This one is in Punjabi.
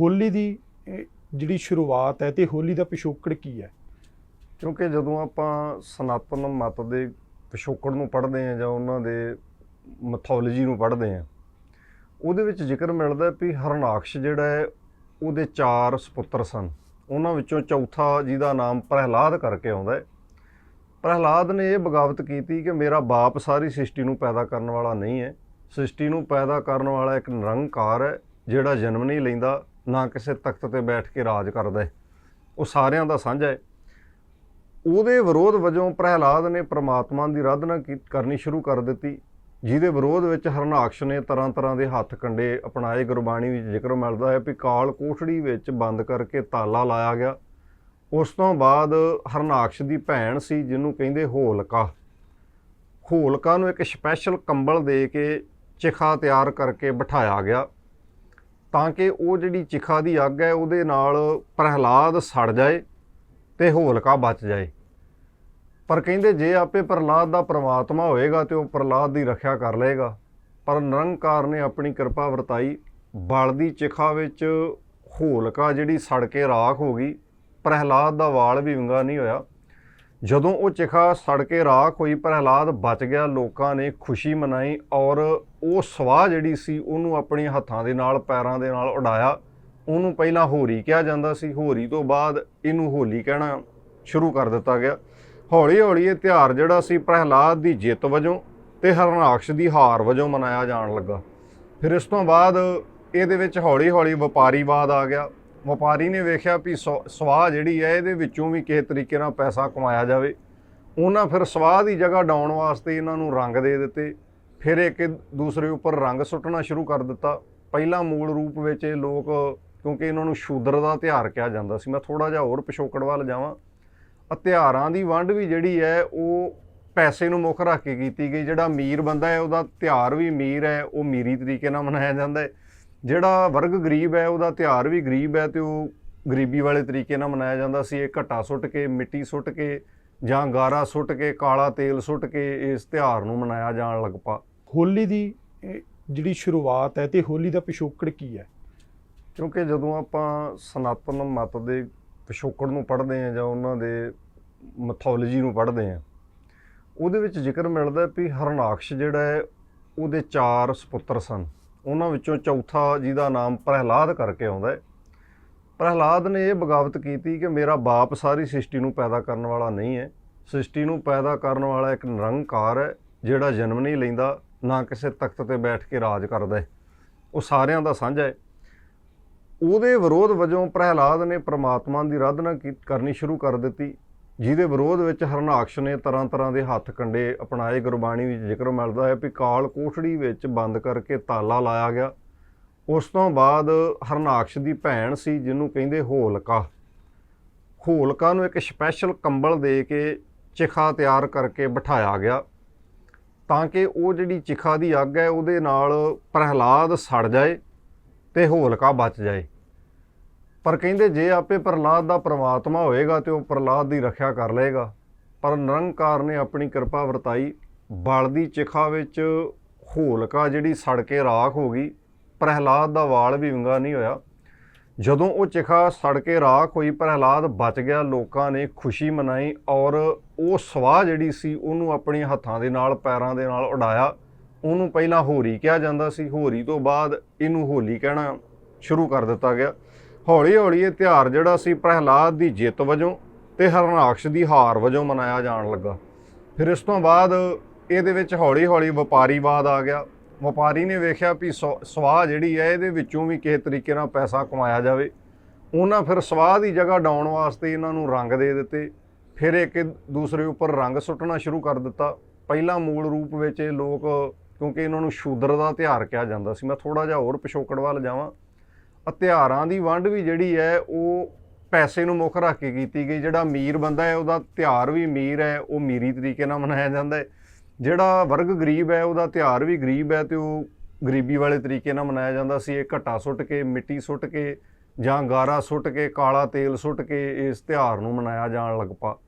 ਹੋਲੀ ਦੀ ਜਿਹੜੀ ਸ਼ੁਰੂਆਤ ਹੈ ਤੇ ਹੋਲੀ ਦਾ ਪਿਛੋਕੜ ਕੀ ਹੈ? ਕਿਉਂਕਿ ਜਦੋਂ ਆਪਾਂ ਸਨਾਤਨ ਮਤ ਦੇ ਪਿਛੋਕੜ ਨੂੰ ਪੜ੍ਹਦੇ ਹਾਂ ਜਾਂ ਉਹਨਾਂ ਦੇ ਮੈਥੋਲੋਜੀ ਨੂੰ ਪੜ੍ਹਦੇ ਹਾਂ, ਉਹਦੇ ਵਿੱਚ ਜ਼ਿਕਰ ਮਿਲਦਾ ਵੀ ਹਰਨਾਕਸ਼ ਜਿਹੜਾ ਹੈ, ਉਹਦੇ ਚਾਰ ਸੁਪੁੱਤਰ ਸਨ। ਉਹਨਾਂ ਵਿੱਚੋਂ ਚੌਥਾ ਜਿਹਦਾ ਨਾਮ ਪ੍ਰਹਿਲਾਦ ਕਰਕੇ ਆਉਂਦਾ ਹੈ। ਪ੍ਰਹਿਲਾਦ ਨੇ ਇਹ ਬਗਾਵਤ ਕੀਤੀ ਕਿ ਮੇਰਾ ਬਾਪ ਸਾਰੀ ਸ੍ਰਿਸ਼ਟੀ ਨੂੰ ਪੈਦਾ ਕਰਨ ਵਾਲਾ ਨਹੀਂ ਹੈ। ਸ੍ਰਿਸ਼ਟੀ ਨੂੰ ਪੈਦਾ ਕਰਨ ਵਾਲਾ ਇੱਕ ਨਿਰੰਕਾਰ ਹੈ, ਜਿਹੜਾ ਜਨਮ ਨਹੀਂ ਲੈਂਦਾ ਨਾ ਕਿਸੇ ਤਖਤ ਤੇ ਬੈਠ ਕੇ ਰਾਜ ਕਰਦਾ ਹੈ। ਉਹ ਸਾਰਿਆਂ ਦਾ ਸਾਂਝਾ ਹੈ। ਉਹਦੇ ਵਿਰੋਧ ਵਜੋਂ ਪ੍ਰਹਿਲਾਦ ਨੇ ਪ੍ਰਮਾਤਮਾ ਦੀ ਆਰਾਧਨਾ ਕੀ- ਕਰਨੀ ਸ਼ੁਰੂ ਕਰ ਦਿੱਤੀ। ਜਿਹਦੇ ਵਿਰੋਧ ਵਿੱਚ ਹਰਨਾਕਸ਼ ਨੇ ਤਰ੍ਹਾਂ ਤਰ੍ਹਾਂ ਦੇ ਹੱਥ ਕੰਡੇ ਅਪਣਾਏ ਗੁਰਬਾਣੀ ਵਿੱਚ ਜ਼ਿਕਰ ਮਿਲਦਾ ਹੈ ਵੀ ਕਾਲ ਕੋਠੜੀ ਵਿੱਚ ਬੰਦ ਕਰਕੇ ਤਾਲਾ ਲਾਇਆ ਗਿਆ। ਉਸ ਤੋਂ ਬਾਅਦ ਹਰਨਾਕਸ਼ ਦੀ ਭੈਣ ਸੀ ਜਿਹਨੂੰ ਕਹਿੰਦੇ ਹੋਲਕਾ। ਹੋਲਕਾ ਨੂੰ ਇੱਕ ਸਪੈਸ਼ਲ ਕੰਬਲ ਦੇ ਕੇ ਚਿਖਾ ਤਿਆਰ ਕਰਕੇ ਬਿਠਾਇਆ ਗਿਆ। ਤਾਂ ਕਿ ਉਹ ਜਿਹੜੀ ਚਿਖਾ ਦੀ ਅੱਗ ਹੈ ਉਹਦੇ ਨਾਲ ਪ੍ਰਹਿਲਾਦ ਸੜ ਜਾਏ ਤੇ ਹੋਲਕਾ ਬਚ ਜਾਏ। ਪਰ ਕਹਿੰਦੇ ਜੇ ਆਪੇ ਪ੍ਰਹਲਾਦ ਦਾ ਪ੍ਰਮਾਤਮਾ ਹੋਏਗਾ ਤੇ ਉਹ ਪ੍ਰਹਲਾਦ ਦੀ ਰੱਖਿਆ ਕਰ ਲਏਗਾ। ਪਰ ਨਿਰੰਕਾਰ ਨੇ ਆਪਣੀ ਕਿਰਪਾ ਵਰਤਾਈ। ਬਲਦੀ ਚਿਖਾ ਵਿੱਚ ਹੋਲਕਾ ਜਿਹੜੀ ਸੜ ਕੇ ਰਾਖ ਹੋ ਗਈ। ਪ੍ਰਹਿਲਾਦ ਦਾ ਵਾਲ ਵੀ ਵਿੰਗਾ ਨਹੀਂ ਹੋਇਆ। ਜਦੋਂ ਉਹ ਚਿਖਾ ਸੜ ਕੇ ਰਾਖ ਹੋਈ ਪ੍ਰਹਿਲਾਦ ਬਚ ਗਿਆ, ਲੋਕਾਂ ਨੇ ਖੁਸ਼ੀ ਮਨਾਈ ਔਰ ਉਹ ਸਵਾਹ ਜਿਹੜੀ ਸੀ ਉਹਨੂੰ ਆਪਣੀ ਹੱਥਾਂ ਦੇ ਨਾਲ, ਪੈਰਾਂ ਦੇ ਨਾਲ ਉਡਾਇਆ। ਉਹਨੂੰ ਪਹਿਲਾਂ ਹੋਰੀ ਕਿਹਾ ਜਾਂਦਾ ਸੀ। ਹੋਰੀ ਤੋਂ ਬਾਅਦ ਇਹਨੂੰ ਹੋਲੀ ਕਹਿਣਾ ਸ਼ੁਰੂ ਕਰ ਦਿੱਤਾ ਗਿਆ। ਹੌਲੀ ਹੌਲੀ ਇਹ ਤਿਉਹਾਰ ਜਿਹੜਾ ਸੀ, ਪ੍ਰਹਿਲਾਦ ਦੀ ਜਿੱਤ ਵਜੋਂ ਤੇ ਹਰਨਾਕਸ਼ ਦੀ ਹਾਰ ਵਜੋਂ ਮਨਾਇਆ ਜਾਣ ਲੱਗਾ। ਫਿਰ ਇਸ ਤੋਂ ਬਾਅਦ ਇਹਦੇ ਵਿੱਚ ਹੌਲੀ ਹੌਲੀ ਵਪਾਰੀਵਾਦ ਆ ਗਿਆ। ਵਪਾਰੀ ਨੇ ਵੇਖਿਆ ਵੀ ਸਵ- ਸਵਾਹ ਜਿਹੜੀ ਹੈ ਇਹਦੇ ਵਿੱਚੋਂ ਵੀ ਕਿਸੇ ਤਰੀਕੇ ਨਾਲ ਪੈਸਾ ਕਮਾਇਆ ਜਾਵੇ। ਉਹਨਾਂ ਫਿਰ ਸਵਾਹ ਦੀ ਜਗ੍ਹਾ ਡਾਉਣ ਵਾਸਤੇ ਇਹਨਾਂ ਨੂੰ ਰੰਗ ਦੇ ਦਿੱਤੇ। ਫਿਰ ਇੱਕ ਦੂਸਰੇ ਉੱਪਰ ਰੰਗ ਸੁੱਟਣਾ ਸ਼ੁਰੂ ਕਰ ਦਿੱਤਾ। ਪਹਿਲਾਂ ਮੂਲ ਰੂਪ ਵਿੱਚ ਇਹ ਲੋਕ, ਕਿਉਂਕਿ ਇਹਨਾਂ ਨੂੰ ਸ਼ੂਦਰ ਦਾ ਤਿਉਹਾਰ ਕਿਹਾ ਜਾਂਦਾ ਸੀ। ਮੈਂ ਥੋੜਾ ਜਿਹਾ ਹੋਰ ਪਿਛੋਕੜ ਵੱਲ ਜਾਵਾਂ। ਹਥਿਆਰਾਂ ਦੀ ਵੰਡ ਵੀ ਜਿਹੜੀ ਹੈ, ਉਹ ਪੈਸੇ ਨੂੰ ਮੁੱਖ ਰੱਖ ਕੇ ਕੀਤੀ ਗਈ। ਜਿਹੜਾ ਅਮੀਰ ਬੰਦਾ ਹੈ, ਉਹਦਾ ਤਿਉਹਾਰ ਵੀ ਅਮੀਰ ਹੈ। ਉਹ ਅਮੀਰੀ ਤਰੀਕੇ ਨਾਲ ਮਨਾਇਆ ਜਾਂਦਾ ਹੈ। ਜਿਹੜਾ ਵਰਗ ਗਰੀਬ ਹੈ ਉਹਦਾ ਤਿਉਹਾਰ ਵੀ ਗਰੀਬ ਹੈ ਤੇ ਉਹ ਗਰੀਬੀ ਵਾਲੇ ਤਰੀਕੇ ਨਾਲ ਮਨਾਇਆ ਜਾਂਦਾ ਸੀ। ਇਹ ਘਟਾ ਸੁੱਟ ਕੇ ਮਿੱਟੀ ਸੁੱਟ ਕੇ ਜਾਂ ਗਾਰਾ ਸੁੱਟ ਕੇ ਕਾਲਾ ਤੇਲ ਸੁੱਟ ਕੇ ਇਸ ਤਿਉਹਾਰ ਨੂੰ ਮਨਾਇਆ ਜਾਣ ਲੱਗ ਪਾ। ਹੋਲੀ ਦੀ ਜਿਹੜੀ ਸ਼ੁਰੂਆਤ ਹੈ ਤੇ ਹੋਲੀ ਦਾ ਪਿਛੋਕੜ ਕੀ ਹੈ? ਕਿਉਂਕਿ ਜਦੋਂ ਆਪਾਂ ਸਨਾਤਨ ਮਤ ਦੇ ਪਿਛੋਕੜ ਨੂੰ ਪੜ੍ਹਦੇ ਹਾਂ ਜਾਂ ਉਹਨਾਂ ਦੇ ਮੈਥੋਲੋਜੀ ਨੂੰ ਪੜ੍ਹਦੇ ਹਾਂ ਉਹਦੇ ਵਿੱਚ ਜ਼ਿਕਰ ਮਿਲਦਾ ਹੈ ਵੀ ਹਰਨਾਕਸ਼ ਜਿਹੜਾ ਹੈ ਉਹਦੇ ਚਾਰ ਸੁਪੁੱਤਰ ਸਨ। ਉਹਨਾਂ ਵਿੱਚੋਂ ਚੌਥਾ ਜਿਹਦਾ ਨਾਮ ਪ੍ਰਹਿਲਾਦ ਕਰਕੇ ਆਉਂਦਾ ਹੈ। ਪ੍ਰਹਿਲਾਦ ਨੇ ਇਹ ਬਗਾਵਤ ਕੀਤੀ ਕਿ ਮੇਰਾ ਬਾਪ ਸਾਰੀ ਸ੍ਰਿਸ਼ਟੀ ਨੂੰ ਪੈਦਾ ਕਰਨ ਵਾਲਾ ਨਹੀਂ ਹੈ। ਸ੍ਰਿਸ਼ਟੀ ਨੂੰ ਪੈਦਾ ਕਰਨ ਵਾਲਾ ਇੱਕ ਨਿਰੰਕਾਰ ਹੈ, ਜਿਹੜਾ ਜਨਮ ਨਹੀਂ ਲੈਂਦਾ, ਨਾ ਕਿਸੇ ਤਖਤ ਤੇ ਬੈਠ ਕੇ ਰਾਜ ਕਰਦਾ ਹੈ। ਉਹ ਸਾਰਿਆਂ ਦਾ ਸਾਂਝਾ ਹੈ। ਉਹਦੇ ਵਿਰੋਧ ਵਜੋਂ ਪ੍ਰਹਿਲਾਦ ਨੇ ਪ੍ਰਮਾਤਮਾ ਦੀ ਆਰਾਧਨਾ ਕੀ- ਕਰਨੀ ਸ਼ੁਰੂ ਕਰ ਦਿੱਤੀ। ਜਿਹਦੇ ਵਿਰੋਧ ਵਿੱਚ ਹਰਨਾਕਸ਼ ਨੇ ਤਰ੍ਹਾਂ ਤਰ੍ਹਾਂ ਦੇ ਹੱਥ ਕੰਡੇ ਅਪਣਾਏ ਗੁਰਬਾਣੀ ਵਿੱਚ ਜ਼ਿਕਰ ਮਿਲਦਾ ਹੈ ਵੀ ਕਾਲ ਕੋਠੜੀ ਵਿੱਚ ਬੰਦ ਕਰਕੇ ਤਾਲਾ ਲਾਇਆ ਗਿਆ। ਉਸ ਤੋਂ ਬਾਅਦ ਹਰਨਾਕਸ਼ ਦੀ ਭੈਣ ਸੀ ਜਿਹਨੂੰ ਕਹਿੰਦੇ ਹੋਲਕਾ। ਹੋਲਕਾ ਨੂੰ ਇੱਕ ਸਪੈਸ਼ਲ ਕੰਬਲ ਦੇ ਕੇ ਚਿਖਾ ਤਿਆਰ ਕਰਕੇ ਬਿਠਾਇਆ ਗਿਆ। ਤਾਂ ਕਿ ਉਹ ਜਿਹੜੀ ਚਿਖਾ ਦੀ ਅੱਗ ਹੈ ਉਹਦੇ ਨਾਲ ਪ੍ਰਹਿਲਾਦ ਸੜ ਜਾਏ ਤੇ ਹੋਲਕਾ ਬਚ ਜਾਏ। ਪਰ ਕਹਿੰਦੇ ਜੇ ਆਪੇ ਪ੍ਰਹਿਲਾਦ ਦਾ ਪ੍ਰਮਾਤਮਾ ਹੋਏਗਾ ਤੇ ਉਹ ਪ੍ਰਹਿਲਾਦ ਦੀ ਰੱਖਿਆ ਕਰ ਲਏਗਾ। ਪਰ ਨਿਰੰਕਾਰ ਨੇ ਆਪਣੀ ਕਿਰਪਾ ਵਰਤਾਈ। ਬਲਦੀ ਚਿਖਾ ਵਿੱਚ ਹੋਲਕਾ ਜਿਹੜੀ ਸੜ ਕੇ ਰਾਖ ਹੋ ਗਈ। ਪ੍ਰਹਿਲਾਦ ਦਾ ਵਾਲ ਵੀ ਵਿੰਗਾ ਨਹੀਂ ਹੋਇਆ। ਜਦੋਂ ਉਹ ਚਿਖਾ ਸੜ ਕੇ ਰਾਖ ਹੋਈ, ਪ੍ਰਹਿਲਾਦ ਬਚ ਗਿਆ। ਲੋਕਾਂ ਨੇ ਖੁਸ਼ੀ ਮਨਾਈ ਔਰ ਉਹ ਸਵਾਹ ਜਿਹੜੀ ਸੀ, ਉਹਨੂੰ ਆਪਣੇ ਹੱਥਾਂ ਦੇ ਨਾਲ, ਪੈਰਾਂ ਦੇ ਨਾਲ ਉਡਾਇਆ। ਉਹਨੂੰ ਪਹਿਲਾਂ ਹੋਰੀ ਕਿਹਾ ਜਾਂਦਾ ਸੀ। ਹੋਰੀ ਤੋਂ ਬਾਅਦ ਇਹਨੂੰ ਹੋਲੀ ਕਹਿਣਾ ਸ਼ੁਰੂ ਕਰ ਦਿੱਤਾ ਗਿਆ। ਹੌਲੀ ਹੌਲੀ ਇਹ ਤਿਉਹਾਰ ਜਿਹੜਾ ਸੀ ਪ੍ਰਹਿਲਾਦ ਦੀ ਜਿੱਤ ਵਜੋਂ ਤੇ ਹਰਨਾਕਸ਼ ਦੀ ਹਾਰ ਵਜੋਂ ਮਨਾਇਆ ਜਾਣ ਲੱਗਾ। ਫਿਰ ਇਸ ਤੋਂ ਬਾਅਦ ਇਹਦੇ ਵਿੱਚ ਹੌਲੀ ਹੌਲੀ ਵਪਾਰੀਵਾਦ ਆ ਗਿਆ। ਵਪਾਰੀ ਨੇ ਵੇਖਿਆ ਵੀ ਸਵ- ਸਵਾਹ ਜਿਹੜੀ ਹੈ ਇਹਦੇ ਵਿੱਚੋਂ ਵੀ ਕਿਸੇ ਤਰੀਕੇ ਨਾਲ ਪੈਸਾ ਕਮਾਇਆ ਜਾਵੇ। ਉਹਨਾਂ ਫਿਰ ਸਵਾਹ ਦੀ ਜਗ੍ਹਾ ਡਾਉਣ ਵਾਸਤੇ ਇਹਨਾਂ ਨੂੰ ਰੰਗ ਦੇ ਦਿੱਤੇ। ਫਿਰ ਇੱਕ ਦੂਸਰੇ ਉੱਪਰ ਰੰਗ ਸੁੱਟਣਾ ਸ਼ੁਰੂ ਕਰ ਦਿੱਤਾ। ਪਹਿਲਾਂ ਮੂਲ ਰੂਪ ਵਿੱਚ ਇਹ ਲੋਕ, ਕਿਉਂਕਿ ਇਹਨਾਂ ਨੂੰ ਸ਼ੂਦਰ ਦਾ ਤਿਉਹਾਰ ਕਿਹਾ ਜਾਂਦਾ ਸੀ। ਮੈਂ ਥੋੜਾ ਜਿਹਾ ਹੋਰ ਪਿਛੋਕੜ ਵੱਲ ਜਾਵਾਂ। ਹਥਿਆਰਾਂ ਦੀ ਵੰਡ ਵੀ ਜਿਹੜੀ ਹੈ ਉਹ ਪੈਸੇ ਨੂੰ ਮੁੱਖ ਰੱਖ ਕੇ ਕੀਤੀ ਗਈ। ਜਿਹੜਾ ਅਮੀਰ ਬੰਦਾ ਹੈ, ਉਹਦਾ ਤਿਉਹਾਰ ਵੀ ਅਮੀਰ ਹੈ, ਉਹ ਅਮੀਰੀ ਤਰੀਕੇ ਨਾਲ ਮਨਾਇਆ ਜਾਂਦਾ ਹੈ। ਜਿਹੜਾ ਵਰਗ ਗਰੀਬ ਹੈ, ਉਹਦਾ ਤਿਉਹਾਰ ਵੀ ਗਰੀਬ ਹੈ ਤੇ ਉਹ ਗਰੀਬੀ ਵਾਲੇ ਤਰੀਕੇ ਨਾਲ ਮਨਾਇਆ ਜਾਂਦਾ ਸੀ। ਇਹ ਘਟਾ ਸੁੱਟ ਕੇ, ਮਿੱਟੀ ਸੁੱਟ ਕੇ ਜਾਂ ਗਾਰਾ ਸੁੱਟ ਕੇ, ਕਾਲਾ ਤੇਲ ਸੁੱਟ ਕੇ ਇਸ ਤਿਉਹਾਰ ਨੂੰ ਮਨਾਇਆ ਜਾਣ ਲੱਗ ਪਾ।